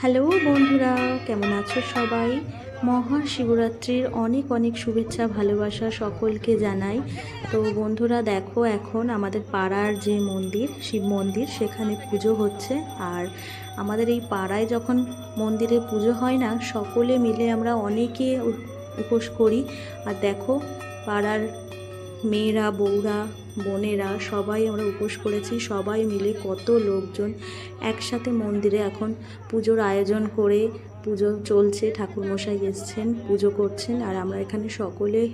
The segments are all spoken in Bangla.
হ্যালো বন্ধুরা, কেমন আছো সবাই? মহাশিবরাত্রির অনেক অনেক শুভেচ্ছা, ভালোবাসা সকলকে জানাই। তো বন্ধুরা, দেখো এখন আমাদের পাড়ার যে মন্দির, শিব মন্দির, সেখানে পুজো হচ্ছে। আর আমাদের এই পাড়ায় যখন মন্দিরে পুজো হয় না, সকলে মিলে আমরা অনেকে উপোস করি। আর দেখো পাড়ার মেয়েরা, বউরা, বোনেরা, সবাই আমরা উপোস করেছি। সবাই মিলে কত লোকজন একসাথে মন্দিরে এখন পুজোর আয়োজন করে পুজো চলছে। ঠাকুরমশাই এসছেন, পুজো করছেন আর আমরা এখানে সকলে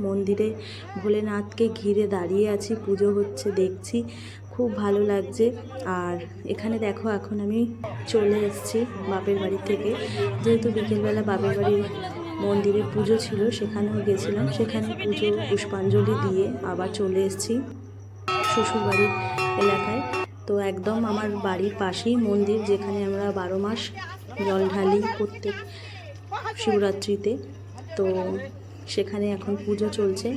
মন্দিরে ভোলেনাথকে ঘিরে দাঁড়িয়ে আছি, পুজো হচ্ছে দেখছি। খুব ভালো লাগছে। আর এখানে দেখো, এখন আমি চলে এসেছি বাপের বাড়ি থেকে। যেহেতু বিকেলবেলা বাপের বাড়ির মন্দিরে পুজো ছিল, সেখানেও গেছিলাম। সেখানে পুজো, পুষ্পাঞ্জলি দিয়ে আবার চলে এসেছি শ্বশুরবাড়ির এলাকায়। তো একদম আমার বাড়ির পাশেই মন্দির, যেখানে আমরা বারো মাস জল ঢালি প্রত্যেক শিবরাত্রিতে। তো সেখানে এখন পুজো চলছে।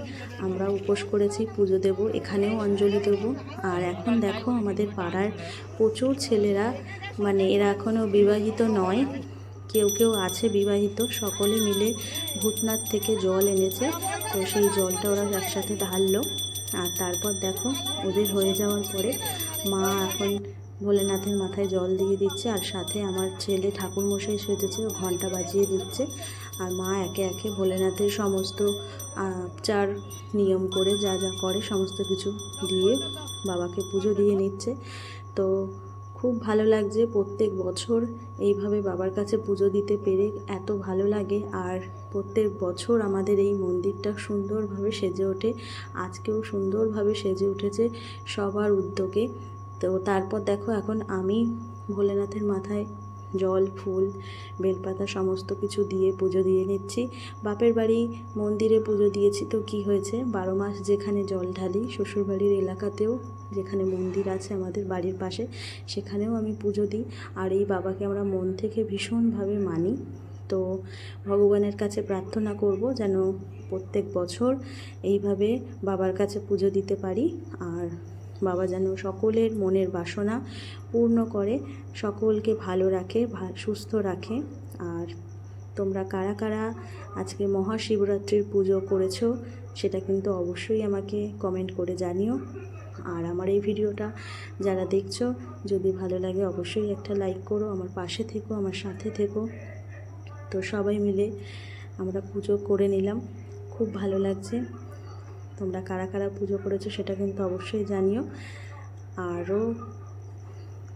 আমরা উপোস করেছি, পুজো দেব, এখানেও অঞ্জলি দেব। আর এখন দেখো আমাদের পাড়ার প্রচুর ছেলেরা মানে এরা এখনও বিবাহিত নয়। কেউ কেউ আছে বিবাহিত, সকলে মিলে ভূতনাথ থেকে জল এনেছে। তো সেই জলটা ওরা একসাথে ঢাললো। আর তারপর দেখো, ওদের হয়ে যাওয়ার পরে মা এখন ভোলেনাথের মাথায় জল দিয়ে দিচ্ছে আর সাথে আমার ছেলে ঠাকুরমশাই সেজেছে, ও ঘণ্টা বাজিয়ে দিচ্ছে। আর মা একে একে ভোলেনাথের সমস্ত চার নিয়ম করে যা যা করে, সমস্ত কিছু দিয়ে বাবাকে পুজো দিয়ে নিচ্ছে। তো খুব ভালো লাগছে প্রত্যেক বছর এইভাবে বাবার কাছে পুজো দিতে পেরে এত ভালো লাগে। আর প্রত্যেক বছর আমাদের এই মন্দিরটা সুন্দরভাবে সেজে ওঠে। আজকেও সুন্দরভাবে সেজে উঠেছে সবার উদ্যোগে। তো তারপর দেখো এখন আমি ভোলেনাথের মাথায় জল, ফুল, বেলপাতা সমস্ত কিছু দিয়ে পুজো দিয়ে নিচ্ছি। বাপের বাড়ি মন্দিরে পুজো দিয়েছি তো কি হয়েছে? বারো মাস যেখানে জল ঢালি, শ্বশুরবাড়ির এলাকাতেও যেখানে মন্দির আছে আমাদের বাড়ির পাশে, সেখানেও আমি পুজো দিই। আর এই বাবাকে আমরা মন থেকে ভীষণভাবে মানি। তো ভগবানের কাছে প্রার্থনা করব যেন প্রত্যেক বছর এইভাবে বাবার কাছে পুজো দিতে পারি। আর বাবা যেন সকলের মনের বাসনা পূর্ণ করে, সকলকে ভালো রাখে সুস্থ রাখে। আর তোমরা কারা কারা আজকে মহাশিবরাত্রির পুজো করেছ সেটা কিন্তু অবশ্যই আমাকে কমেন্ট করে জানিও। আর আমার এই ভিডিওটা যারা দেখছ, যদি ভালো লাগে অবশ্যই একটা লাইক করো, আমার পাশে থেকো, আমার সাথে থেকো। তো সবাই মিলে আমরা পুজো করে নিলাম। খুব ভালো লাগছে। তোমরা কারা কারা পুজো করেছ সেটা কিন্তু অবশ্যই জানিও। আরও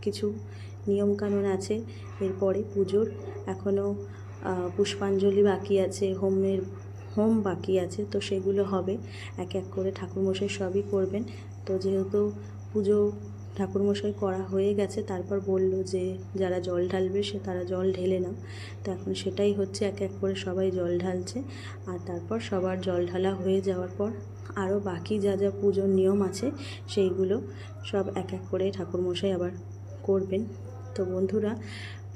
কিছু নিয়মকানুন আছে এরপরে পুজোর। এখনও পুষ্পাঞ্জলি বাকি আছে, হোমের, হোম বাকি আছে, তো সেগুলো হবে। এক এক করে ঠাকুরমশাই সবই করবেন। তো যেহেতু পুজো ঠাকুরমশাই করা হয়ে গেছে, তারপর বলল যে যারা জল ঢালবে সে তারা জল ঢেলে নাও। তো এখন সেটাই হচ্ছে, এক এক করে সবাই জল ঢালছে। আর তারপর সবার জল ঢালা হয়ে যাওয়ার পর আরও বাকি যা যা পুজোর নিয়ম আছে, সেইগুলো সব এক এক করে ঠাকুরমশাই আবার করবেন। তো বন্ধুরা,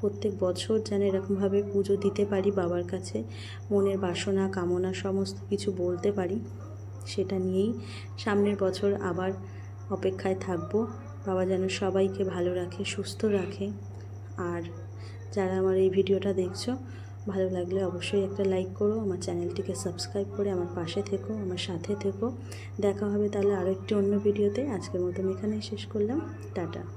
প্রত্যেক বছর যেন এরকমভাবে পুজো দিতে পারি বাবার কাছে, মনের বাসনা, কামনা, সমস্ত কিছু বলতে পারি, সেটা নিয়েই সামনের বছর আবার অপেক্ষায় থাকব। বাবা যেন সবাইকে ভালো রাখে, সুস্থ রাখে। আর যারা আমার এই ভিডিওটা দেখছ, ভালো লাগলে অবশ্যই একটা লাইক করো, আমার চ্যানেলটিকে সাবস্ক্রাইব করে আমার পাশে থেকো, আমার সাথে থেকো। দেখা হবে তাহলে আরও একটি অন্য ভিডিওতে। আজকের মতন এখানেই শেষ করলাম। টাটা।